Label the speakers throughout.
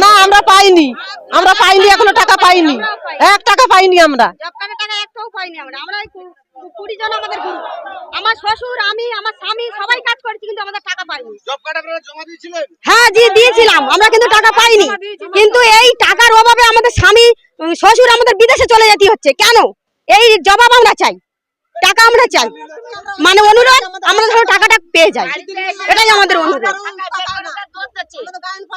Speaker 1: না আমরা পাইনি। আমরা পাইনি এখনও টাকা পাইনি। এক টাকা পাইনি আমরা।
Speaker 2: জব কার্ডের টাকা একটাও পাইনি আমরা। আমরা এই কু- কু- কুড়ি জন আমাদের গ্রুপ আমার শ্বশুর আমি আমার স্বামী সবাই কাজ করেছি কিন্তু আমাদের টাকা পাইনি।
Speaker 3: জব কার্ড আপনারা জমা দিয়েছিলেন?
Speaker 2: হ্যাঁ জি দিয়েছিলাম। আমরা কিন্তু টাকা পাইনি। কিন্তু এই টাকার অভাবে আমাদের স্বামী শ্বশুর আমাদের বিদেশে চলে যেতে হচ্ছে। কেন? এই জবাব আমরা চাই। টাকা আমরা চাই। মানে অনুরোধ আমরা যেন টাকাটা পেয়ে যাই। এটাই আমাদের অনুরোধ।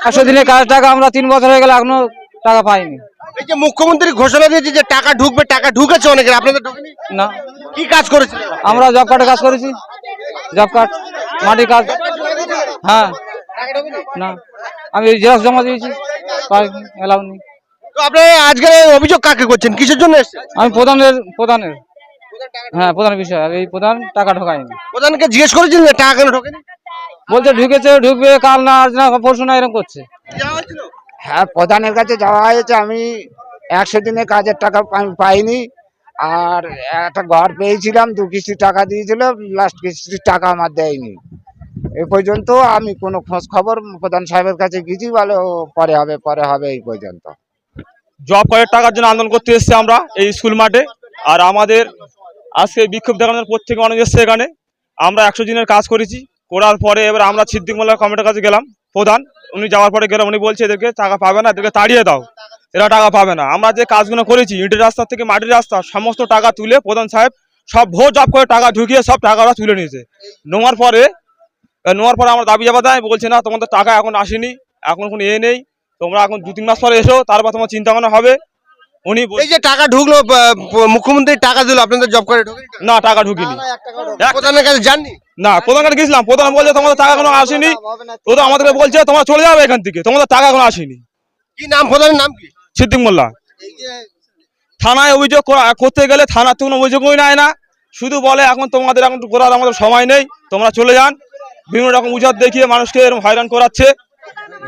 Speaker 4: একশো দিনের কাজ টাকা আমরা তিন বছর হয়ে গেল এখনও টাকা পাইনি।
Speaker 3: এই যে মুখ্যমন্ত্রী ঘোষণা দিয়েছে যে টাকা ঢুকবে টাকা ঢুকেছে অনেকের আপনাদের ঢুকেনি
Speaker 4: না।
Speaker 3: কি কাজ করেছিলেন
Speaker 4: আমরা জব কার্ডে কাজ করেছি। জব কার্ড মাটির কাজ। হ্যাঁ। না। আমি জেরক্স জমা দিয়েছি।
Speaker 3: তো আপনারা আজকে অভিযোগ কাকে করছেন? কিসের জন্য
Speaker 4: আমি প্রধানের প্রধানের। হ্যাঁ প্রধান বিষয়। আর এই প্রধান টাকা ঢোকায়নি।
Speaker 3: প্রধানকে জিজ্ঞেস করেছিলেন যে টাকা কেন ঢোকেনি?
Speaker 4: বলছে ঢুকেছে ঢুকবে কাল না আজ না পরশু না এরকম করছে।
Speaker 5: হ্যাঁ প্রধানের কাছে যাওয়া হয়েছে। আমি একশো দিনের কাজের টাকা আমি পাইনি। আর একটা ঘর পেয়েছিলাম দু কিস্তি টাকা দিয়েছিল লাস্ট কিস্তির টাকা আমার দেয়নি। এ পর্যন্ত আমি কোনো খোঁজ খবর প্রধান সাহেবের কাছে গেছি বলে পরে হবে পরে হবে এই পর্যন্ত।
Speaker 6: জব কার্ডের টাকার জন্য আন্দোলন করতে এসেছি আমরা এই স্কুল মাঠে। আর আমাদের আজকে বিক্ষোভ দেখানোর প্রত্যেকে মানুষ এসছে এখানে। আমরা একশো দিনের কাজ করেছি। করার পরে এবার আমরা সিদ্দিক মোল্লা কমিটির কাছে গেলাম, প্রধান। উনি যাওয়ার পরে গেলাম, উনি বলছে, এদেরকে টাকা পাবে না, এদেরকে তাড়িয়ে দাও। এরা টাকা পাবে না। আমরা যে কাজগুলো করেছি, ইটের রাস্তা থেকে মাটির রাস্তা, সমস্ত টাকা তুলে প্রধান সাহেব সব ভোট জব করে টাকা ঢুকিয়ে সব টাকা ওরা তুলে নিয়েছে। নেওয়ার পরে নেওয়ার পরে আমরা দাবি যাবা দেয় বলছে, না, তোমাদের টাকা এখন আসেনি, এখন কোনো এ নেই। তোমরা এখন দু তিন মাস পরে এসো, তারপর তোমার চিন্তা ভাবনা হবে। উনি বল-
Speaker 3: এই যে টাকা ঢুকলো মুখ্যমন্ত্রী টাকা দিল আপনাদের জব কার্ডে
Speaker 6: না টাকা ঢুকিনি।
Speaker 3: প্রধানের কাছে জাননি
Speaker 6: না প্রধান কাছে গেছিলাম প্রধান বলছে তোমাদের টাকা এখনও আসেনি। ও তো আমাদেরকে বলছে তোমরা চলে যাবে এখান থেকে তোমাদের টাকা এখনও আসেনি।
Speaker 3: কি নাম প্রধানের নাম কি?
Speaker 6: সিদ্দিক মোল্লা। থানায় অভিযোগ করতে গেলে থানার তো কোনো অভিযোগই নেয় না। শুধু বলে এখন তোমাদের এখন করার আমাদের সময় নেই তোমরা চলে যান। বিভিন্ন রকম উজাত দেখিয়ে মানুষকে এরকম হয়রান করাচ্ছে।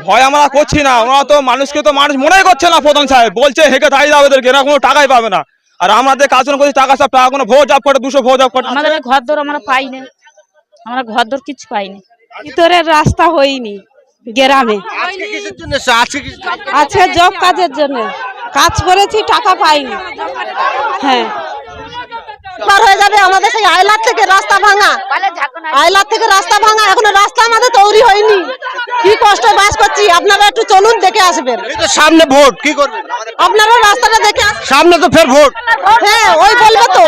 Speaker 6: ভয় আমরা করছি না। ওরা তো মানুষকে তো মানুষ মনেই করছে না প্রধান সাহেব। বলছে হেঁকে তাই যাবে এদেরকে এরা কোনো টাকাই পাবে না। আর আমাদের কাজ করছি টাকা সব টাকা কোনো ভোট জব করে দুশো ভোট জব করে।
Speaker 7: আমাদের ঘর দর আমরা পাইনি আমরা ঘর দর কিছু পাইনি
Speaker 1: ভিতরের রাস্তা হয়নি গ্রামে।
Speaker 3: আজকে
Speaker 1: আছে জব কাজের জন্য। কাজ করেছি টাকা পাইনি। হ্যাঁ। পার হয়ে যাবে আমাদের সেই আইলার থেকে রাস্তা ভাঙা। আইলার থেকে রাস্তা ভাঙা এখনও রাস্তা আমাদের তৈরি হয়নি। কি কষ্ট বাস করছি আপনারা একটু চলুন দেখে আসবেন।
Speaker 3: সামনে ভোট কি করবেন?
Speaker 1: আপনারা রাস্তাটা দেখে
Speaker 3: সামনে তো ফের ভোট।
Speaker 1: হ্যাঁ ওই বলবে তো।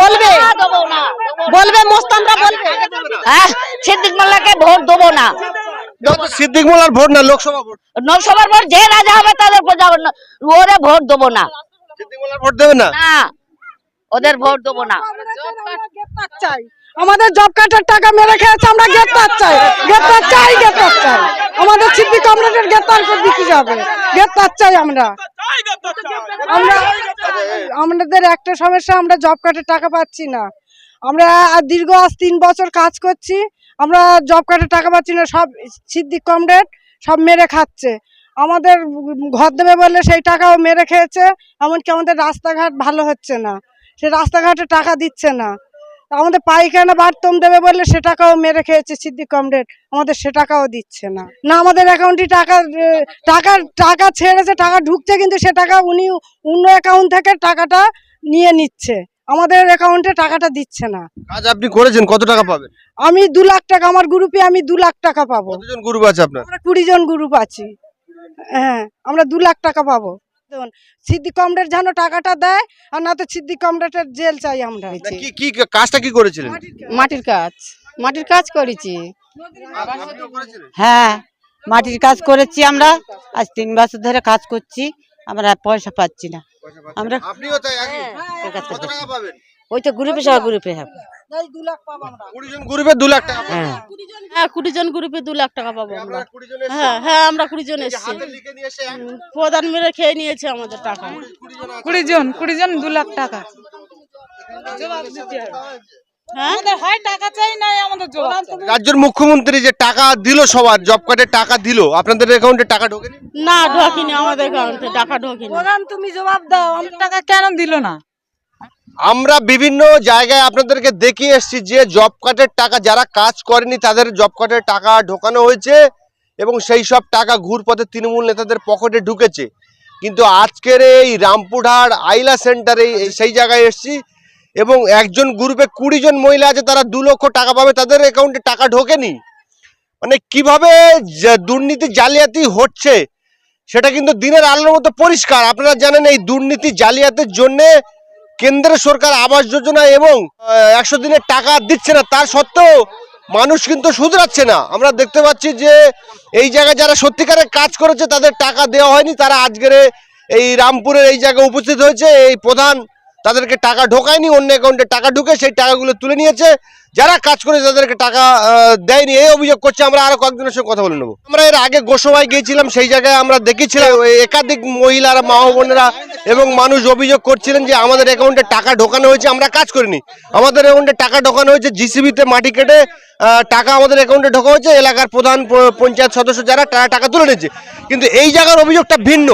Speaker 1: বলবে। বলবে মোস্তানরা বলবে।
Speaker 2: হ্যাঁ সিদ্দিক মোল্লাকে ভোট দেবো না।
Speaker 3: সিদ্দিক মোল্লার ভোট না লোকসভা ভোট?
Speaker 2: লোকসভার ভোট যে রাজা হবে তাদের ওরে ভোট দেবো না।
Speaker 3: সিদ্দিক মোল্লার ভোট দেবে না?
Speaker 2: না। ওদের ভোট দেবো না।
Speaker 1: আমাদের জব কার্ডের টাকা মেরে খেয়েছে, আমরা গ্রেপ্তার চাই। গ্রেপ্তার চাই গ্রেপ্তার চাই। আমাদের সিদ্ধি কমরেডের গ্রেপ্তার করে দিতে যাবে। গ্রেপ্তার চাই আমরা। আমরা আমাদের একটা সমস্যা, আমরা জব কার্ডের টাকা পাচ্ছি না। আমরা দীর্ঘ আজ তিন বছর কাজ করছি, আমরা জব কার্ডের টাকা পাচ্ছি না, সব সিদ্দিক কমরেড সব মেরে খাচ্ছে। আমাদের ঘর দেবে বলে সেই টাকাও মেরে খেয়েছে, এমনকি আমাদের রাস্তাঘাট ভালো হচ্ছে না। সে রাস্তাঘাটে টাকা দিচ্ছে না। আমাদের পায়খানা বাথরুম দেবে বললে সে টাকাও মেরে খেয়েছে সিদ্দিক কমরেড আমাদের সে টাকাও দিচ্ছে না। না আমাদের অ্যাকাউন্টে টাকা টাকা টাকা ছেড়েছে টাকা ঢুকছে কিন্তু সে টাকা উনি অন্য অ্যাকাউন্ট থেকে টাকাটা নিয়ে নিচ্ছে। আমাদের অ্যাকাউন্টে টাকাটা দিচ্ছে না।
Speaker 3: কাজ আপনি করেছেন কত টাকা পাবেন?
Speaker 1: আমি দু লাখ টাকা আমার গ্রুপে আমি দু লাখ টাকা পাবো।
Speaker 3: কতজন গ্রুপ আছে আপনার?
Speaker 1: আমরা কুড়ি জন গ্রুপ আছি। হ্যাঁ আমরা দু লাখ টাকা পাবো। দেখুন সিদ্দিক কমরেড যেন টাকাটা দেয় আর না তো সিদ্দিক কমরেডের জেল চাই আমরা।
Speaker 3: কি কি কাজটা কি করেছিলেন?
Speaker 8: মাটির কাজ। মাটির কাজ। করেছি। হ্যাঁ মাটির কাজ করেছি আমরা। আজ তিন বছর ধরে কাজ করছি আমরা পয়সা পাচ্ছি না। আমরা-
Speaker 3: আপনিও তাই একই?
Speaker 8: কাজ
Speaker 3: করতে
Speaker 8: ওই তো গ্রুপে সব গ্রুপে হবে
Speaker 1: আমরা।
Speaker 3: গ্রুপে দু লাখ টাকা
Speaker 8: হ্যাঁ।
Speaker 7: হ্যাঁ কুড়ি জন গ্রুপে দু লাখ টাকা পাবো আমরা।
Speaker 3: কুড়ি জন এসেছেন?
Speaker 7: হ্যাঁ হ্যাঁ আমরা কুড়ি জন এসেছি। প্রধান মেরে খেয়ে নিয়েছে আমাদের টাকা।
Speaker 3: কুড়ি জন আছে।
Speaker 1: কুড়ি জন দু লাখ টাকা।
Speaker 7: হ্যাঁ?
Speaker 1: হয় টাকা চাই না আমাদের জবাব
Speaker 3: রাজ্যের মুখ্যমন্ত্রী যে টাকা দিল সবার জব কার্ডের টাকা দিল আপনাদের অ্যাকাউন্টে টাকা ঢোকেনি?
Speaker 7: না ঢোকিনি আমাদের অ্যাকাউন্টে টাকা ঢোকিনি।
Speaker 1: প্রধান তুমি জবাব দাও আমার টাকা কেন দিল না?
Speaker 3: আমরা বিভিন্ন জায়গায় আপনাদেরকে দেখিয়ে এসেছি যে জব কার্ডের টাকা যারা কাজ করেনি তাদের জব কার্ডের টাকা ঢোকানো হয়েছে এবং সেই সব টাকা ঘুরপথে তৃণমূল নেতাদের পকেটে ঢুকেছে। কিন্তু আজকের এই রামপুরহাট আইলা সেন্টারে সেই জায়গায় এসেছি এবং একজন গ্রুপে কুড়ি জন মহিলা আছে, তারা দু লক্ষ টাকা পাবে, তাদের অ্যাকাউন্টে টাকা ঢোকেনি। মানে কীভাবে দুর্নীতি জালিয়াতি হচ্ছে, সেটা কিন্তু দিনের আলোর মতো পরিষ্কার। আপনারা জানেন এই দুর্নীতি জালিয়াতির জন্যে কেন্দ্র সরকার আবাস যোজনা এবং একশো দিনের টাকা দিচ্ছে না, তার সত্ত্বেও মানুষ কিন্তু শুধরাচ্ছে না। আমরা দেখতে পাচ্ছি যে, এই জায়গায় যারা সত্যিকারের কাজ করেছে, তাদের টাকা দেওয়া হয়নি। তারা আজকের এই রামপুরের এই জায়গায় উপস্থিত হয়েছে। এই প্রধান তাদেরকে টাকা ঢোকায়নি, অন্য অ্যাকাউন্টে টাকা ঢুকে সেই টাকাগুলো তুলে নিয়েছে। যারা কাজ করে তাদেরকে টাকা দেয়নি, এই অভিযোগ করছে, আমরা আরও কয়েকজনের সঙ্গে কথা বলে নেব। আমরা এর আগে গোসবাই গিয়েছিলাম, সেই জায়গায় আমরা দেখেছিলাম একাধিক মহিলারা মা বোনেরা এবং মানুষ অভিযোগ করছিলেন যে আমাদের অ্যাকাউন্টে টাকা ঢোকানো হয়েছে, আমরা কাজ করিনি। আমাদের অ্যাকাউন্টে টাকা ঢোকানো হয়েছে জিসিবিতে মাটি কেটে টাকা আমাদের অ্যাকাউন্টে ঢোকা হয়েছে, এলাকার প্রধান পঞ্চায়েত সদস্য যারা, তারা টাকা তুলে নিয়েছে। কিন্তু এই জায়গার অভিযোগটা ভিন্ন।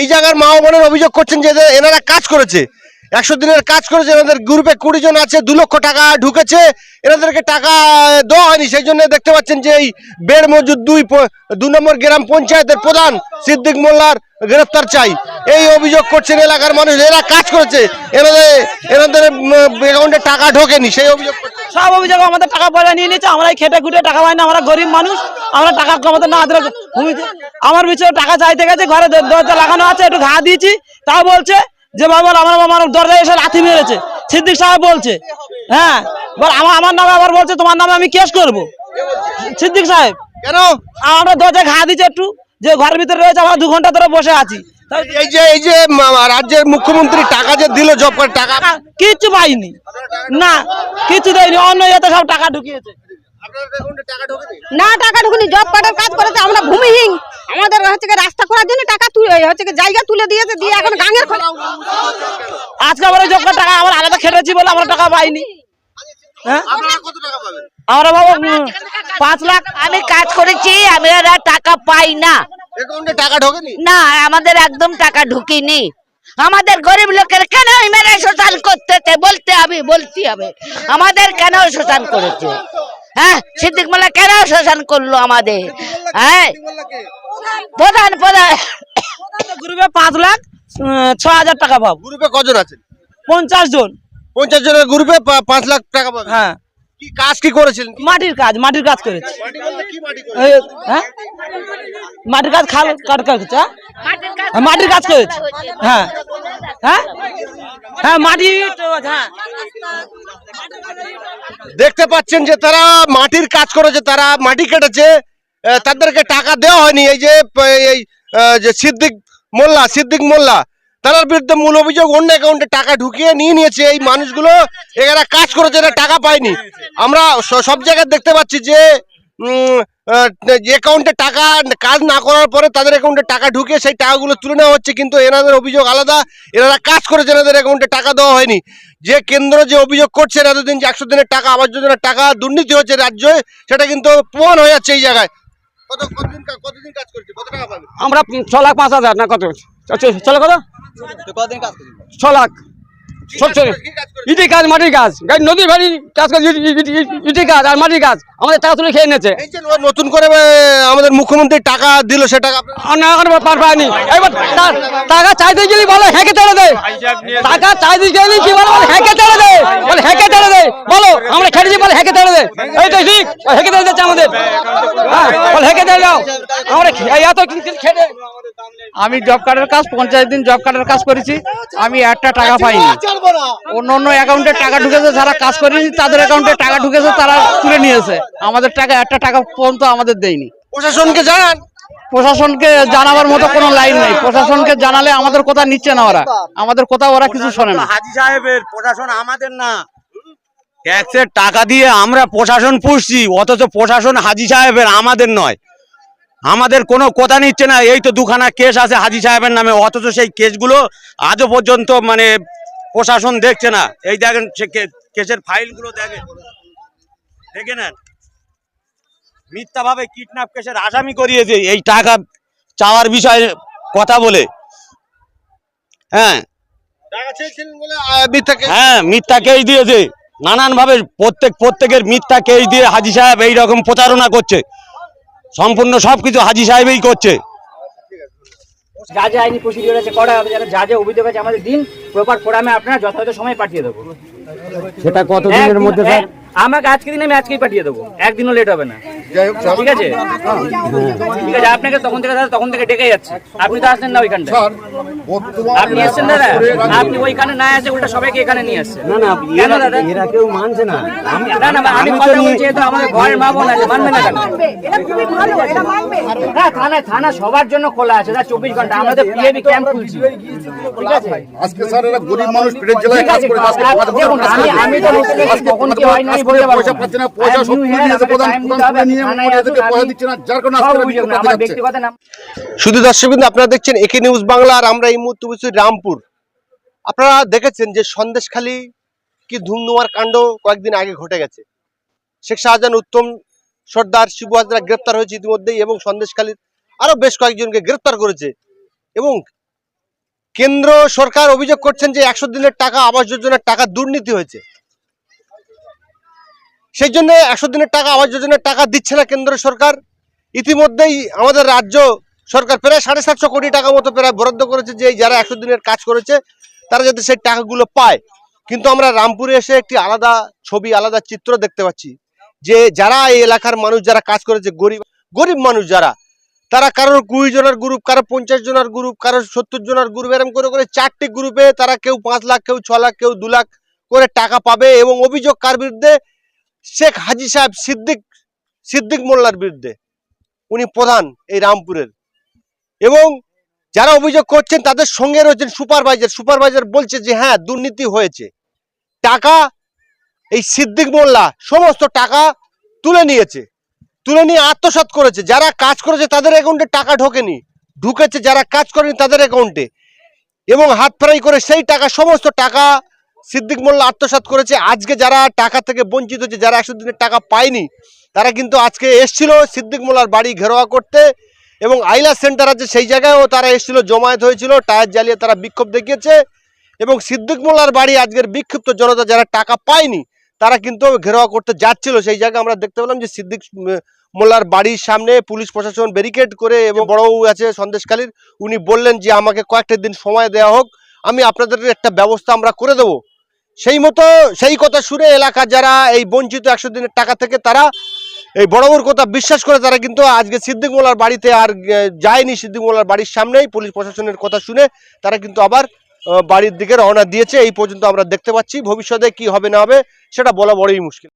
Speaker 3: এই জায়গার মা বোনের অভিযোগ করছেন যে এনারা কাজ করেছে। একশো দিনের কাজ করেছে, এনাদের গ্রুপে কুড়ি জন আছে, দু লক্ষ টাকা ঢুকেছে, এনাদেরকে টাকা দেওয়া হয়নি, সেই জন্য দেখতে পাচ্ছেন যে এই বেড় মজুদ দুই দু নম্বর গ্রাম পঞ্চায়েতের প্রধান সিদ্দিক মোল্লার গ্রেফতার চাই এই অভিযোগ করছেন এলাকার মানুষ, এরা কাজ করেছে, এনাদের এনাদের অ্যাকাউন্টে টাকা ঢোকেনি, সেই অভিযোগ।
Speaker 9: সব অভিযোগ আমাদের টাকা পয়সা নিয়ে নিচ্ছে আমরা খেটে খুটে টাকা পাই না, আমরা গরিব মানুষ, আমরা টাকা কমাতে না আমার পিছনে টাকা চাইতে গেছে, ঘরে দরজা লাগানো আছে, একটু ঘা দিয়েছি, তাও বলছে যে বাবা আমার আমার দরজায় এসে লাথি মেরেছে। সিদ্দিক সাহেব বলছে হ্যাঁ বল আমার আমার নামে আবার বলছে তোমার নামে আমি কেস করব। সিদ্দিক সাহেব
Speaker 3: কেন?
Speaker 9: আমার দরজায় ঘা দিচ্ছে একটু যে ঘরের ভিতরে রয়েছে আমরা দু ঘণ্টা ধরে বসে আছি।
Speaker 3: এই যে এই যে রাজ্যের মুখ্যমন্ত্রী টাকা যে দিল জব টাকা
Speaker 9: টাকা কিচ্ছু পাইনি। না কিচ্ছু দেয়নি অন্য ইয়েতে সব টাকা ঢুকিয়েছে।
Speaker 3: আপনার অ্যাকাউন্টে টাকা ঢোকেনি
Speaker 2: না টাকা ঢুকুনি। জব কার্ডের কাজ করেছে আমরা ভূমিহীন। আমাদের হচ্ছে কি রাস্তা করার জন্য টাকা তুলে হচ্ছে কি জায়গা তুলে দিয়েছে দিয়ে এখন গাঙের খোলা।
Speaker 9: আজকে আমরা এই জব টাকা আমরা আলাদা খেটেছি বলে আমরা টাকা পাইনি। হ্যাঁ?
Speaker 3: আপনারা কত টাকা পাবেন?
Speaker 9: আমরা বাবা পাঁচ লাখ
Speaker 10: আমি কাজ করেছি আমরা টাকা পাই না।
Speaker 3: অ্যাকাউন্টে টাকা ঢোকেনি?
Speaker 10: না আমাদের একদম টাকা ঢুকিনি। আমাদের গরিব লোকের কেন মেরে শোষণ করতে বলতে হবে বলতে হবে। আমাদের কেন শোষণ করেছে? হ্যাঁ? সিদ্দিক মোল্লা কেন শোষণ করল আমাদের? হ্যাঁ? প্রধান প্রধান।
Speaker 9: গ্রুপে পাঁচ লাখ ছ হাজার টাকা পাবো।
Speaker 3: গ্রুপে কজন আছেন
Speaker 9: পঞ্চাশ জন।
Speaker 3: পঞ্চাশ জনের গ্রুপে পাঁচ লাখ টাকা পাবেন
Speaker 9: হ্যাঁ।
Speaker 3: কি কাজ কি করেছিলেন?
Speaker 9: মাটির কাজ মাটির কাজ করেছি। হ্যাঁ? মাটির কাজ খাল কাট করেছে? হ্যাঁ, মাটির কাজ করেছি। হ্যাঁ। হ্যাঁ? হ্যাঁ হ্যাঁ।
Speaker 3: দেখতে পাচ্ছেন যে তারা মাটির কাজ করেছে, তারা মাটি কেটেছে। তাদেরকে টাকা দেওয়া হয়নি। এই যে এই যে সিদ্দিক মোল্লা সিদ্দিক মোল্লা তার বিরুদ্ধে মূল অভিযোগ অন্য অ্যাকাউন্টে টাকা ঢুকিয়ে নিয়ে নিয়েছে। এই মানুষগুলো এরা কাজ করেছে, এরা টাকা পায়নি। আমরা সব জায়গায় দেখতে পাচ্ছি যে অ্যাকাউন্টে টাকা কাজ না করার পরে তাদের অ্যাকাউন্টে টাকা ঢুকে সেই টাকাগুলো তুলে নেওয়া হচ্ছে কিন্তু এনাদের অভিযোগ আলাদা। এনারা কাজ করেছে এনাদের অ্যাকাউন্টে টাকা দেওয়া হয়নি। যে কেন্দ্র যে অভিযোগ করছে এতদিন যে একশো দিনের টাকা আবাস যোজনার টাকা দুর্নীতি হচ্ছে রাজ্যে সেটা কিন্তু প্রমাণ হয়ে যাচ্ছে এই জায়গায়। কত কতদিন কা- কতদিন কাজ করছে? কত টাকা
Speaker 4: আমরা ছ লাখ পাঁচ হাজার না কত? ছ লাখ কত? ছ লাখ। ইটি কাজ মাটির কাজ। নদী নদীর বাড়ি কাজ কাজ ইটি- কাজ আর মাটির কাজ। আমাদের টাকা তুলে খেয়ে নিয়েছে।
Speaker 3: নতুন করে আমাদের মুখ্যমন্ত্রী টাকা দিল সে টাকা
Speaker 4: না পার পায়নি। এবার টাকা চাইতে গেলে বলো হেঁকে তেড়ে দেয় টাকা চাইতে গেলে কি বলো? হেঁকে তেড়ে দেয় বলে হ্যাঁকে তেড়ে দেয় বলো আমরা খেটেছি বলে হ্যাঁকে তেড়ে ঠিক? আমাদের। হ্যাঁ আমরা এত খেটে
Speaker 11: আমি জব কার্ডের কাজ পঞ্চায়েত দিন জব কার্ডের কাজ করেছি। আমি একটা টাকা পাইনি। অন্য অন্য অ্যাকাউন্টে টাকা ঢুকেছে যারা কাজ করেনি তাদের অ্যাকাউন্টে টাকা ঢুকেছে তারা তুলে নিয়েছে। আমাদের টাকা একটা টাকা পর্যন্ত আমাদের দেয়নি।
Speaker 3: প্রশাসনকে জানান।
Speaker 11: প্রশাসনকে জানাবার মতো কোনো লাইন নেই। প্রশাসনকে জানালে আমাদের কথা নিচ্ছে না ওরা। আমাদের কথা ওরা কিছু শোনে না।
Speaker 5: হাজি সাহেবের প্রশাসন আমাদের না। ট্যাক্সের টাকা দিয়ে আমরা প্রশাসন পুষছি অথচ প্রশাসন হাজি সাহেবের আমাদের নয়। আমাদের কোনো কথা নিচ্ছে না এই তো দুখানা কেস আছে হাজি সাহেবের নামে অথচ সেই কেসগুলো আজও পর্যন্ত মানে প্রশাসন দেখছে না। এই দেখেন সে কেসের ফাইলগুলো দেখেন। দেখে নেন। মিথ্যাভাবে কিডন্যাপ কেসের আসামি করিয়েছে এই টাকা চাওয়ার বিষয়ে কথা বলে। হ্যাঁ। হ্যাঁ মিথ্যা কেস দিয়েছে। নানান ভাবে প্রত্যেক প্রত্যেকের মিথ্যা কেস দিয়ে হাজি সাহেব এই রকম প্রচারণা করছে।
Speaker 4: সম্পূর্ণ সবকিছু হাজি সাহেবই করছে।
Speaker 11: যা যা আইনি প্রসিডিওর আছে করা হবে যারা যা যা অভিযোগ আছে আমাদের দিন প্রপার ফোরামে আপনারা যথাযথ সময় পাঠিয়ে দেবো।
Speaker 4: সেটা মধ্যে
Speaker 11: আমাকে আজকে দিন আমি আজকেই পাঠিয়ে দেবো। একদিনও লেট হবে না। ঠিক আছে? ঠিক আছে আপনাকে তখন থেকে দাদা তখন থেকে ডেকে যাচ্ছে। আপনি তো আসলেন না ওইখানটা আপনি এসছেন দাদা? আপনি ওইখানে না উল্টা সবাইকে এখানে নিয়ে আসছেন।
Speaker 4: না না
Speaker 11: কেন দাদা?
Speaker 4: এরা কেউ মানছে না।
Speaker 11: আমি না না আমি কথা বলছি তো আমাদের ঘরের মা বোন আছে মানবে না কেন? হ্যাঁ থানা থানা সবার জন্য খোলা আছে দাদা চব্বিশ ঘণ্টা। আমরা তো পিএবি ক্যাম্প খুলছি। ঠিক আছে?
Speaker 12: আজকে স্যার এরা গরিব মানুষ পেটের জেলায় কাজ করে আজকে পাঁচ বছর
Speaker 11: দেখুন
Speaker 12: কাজ
Speaker 11: আমি তো কখন কি হয় না বলতে পারব
Speaker 12: পয়সা পাচ্ছে না পয়সা সব প্রধান প্রধান
Speaker 3: শুধু দর্শক বিন্দু আপনারা দেখছেন একে নিউজ বাংলা আর আমরা এই মুহূর্তে বসছি রামপুর। আপনারা দেখেছেন যে সন্দেশখালী কি ধুমধুমার কাণ্ড কয়েকদিন আগে ঘটে গেছে। শেখ শাহজাহান উত্তম সর্দার শিবু হাজরা গ্রেপ্তার হয়েছে ইতিমধ্যেই এবং সন্দেশখালীর আরও বেশ কয়েকজনকে গ্রেপ্তার করেছে। এবং কেন্দ্র সরকার অভিযোগ করছেন যে একশো দিনের টাকা আবাস যোজনার টাকা দুর্নীতি হয়েছে। সেই জন্য একশো দিনের টাকা আবাস যোজনার টাকা দিচ্ছে না কেন্দ্র সরকার। ইতিমধ্যেই আমাদের রাজ্য সরকার প্রায় সাড়ে সাতশো কোটি টাকা মতো প্রায় বরাদ্দ করেছে যে যারা একশো দিনের কাজ করেছে, তারা যাতে সেই টাকাগুলো পায়। কিন্তু আমরা রামপুরে এসে একটি আলাদা ছবি, আলাদা চিত্র দেখতে পাচ্ছি যে যারা এই এলাকার মানুষ, যারা কাজ করেছে, গরিব গরিব মানুষ যারা, তারা কারোর কুড়ি জনের গ্রুপ কারও পঞ্চাশ জনের গ্রুপ কারও সত্তর জনের গ্রুপ এরকম করে করে চারটি গ্রুপে তারা কেউ পাঁচ লাখ, কেউ ছ লাখ, কেউ দু লাখ করে টাকা পাবে এবং অভিযোগ কার বিরুদ্ধে শেখ হাজি সাহেব সিদ্দিক সিদ্দিক মোল্লার বিরুদ্ধে উনি প্রধান এই রামপুরের। এবং যারা অভিযোগ করছেন তাদের সঙ্গে রয়েছেন সুপারভাইজার। সুপারভাইজার বলছে যে হ্যাঁ দুর্নীতি হয়েছে। টাকা, এই সিদ্দিক মোল্লা সমস্ত টাকা তুলে নিয়েছে। তুলে নিয়ে আত্মসাৎ করেছে। যারা কাজ করেছে তাদের অ্যাকাউন্টে টাকা ঢোকেনি। ঢুকেছে যারা কাজ করেনি তাদের অ্যাকাউন্টে। এবং হাত ফেরাই করে সেই টাকা, সমস্ত টাকা সিদ্দিক মোল্লা আত্মসাৎ করেছে। আজকে যারা টাকা থেকে বঞ্চিত হচ্ছে, যারা একশো দিনের টাকা পায়নি, তারা কিন্তু আজকে এসছিল সিদ্দিক মোল্লার বাড়ি ঘেরোয়া করতে এবং আইলা সেন্টার আছে সেই জায়গায়ও তারা এসেছিল, জমায়েত হয়েছিল, টায়ার জ্বালিয়ে তারা বিক্ষোভ দেখিয়েছে এবং সিদ্দিক মোল্লার বাড়ি আজকের বিক্ষিপ্ত জনতা যারা টাকা পায়নি, তারা কিন্তু ঘেরাওয়া করতে যাচ্ছিল। সেই জায়গায় আমরা দেখতে পেলাম যে সিদ্দিক মোল্লার বাড়ির সামনে পুলিশ প্রশাসন ব্যারিকেড করে এবং বড়বাবু আছে সন্দেশকালীর উনি বললেন যে আমাকে কয়েকটা দিন সময় দেওয়া হোক আমি আপনাদের একটা ব্যবস্থা আমরা করে দেবো। সেই মতো, সেই কথা শুনে এলাকার যারা এই বঞ্চিত একশো দিনের টাকা থেকে তারা এই বড়বড় কথা বিশ্বাস করে তারা কিন্তু আজকে সিদ্দিক বাড়িতে আর যায়নি সিদ্দিক বাড়ির সামনেই। পুলিশ প্রশাসনের কথা শুনে তারা কিন্তু আবার বাড়ির দিকে রওনা দিয়েছে। এই পর্যন্ত আমরা দেখতে পাচ্ছি। ভবিষ্যতে কি হবে না হবে, সেটা বলা বড়ই মুশকিল।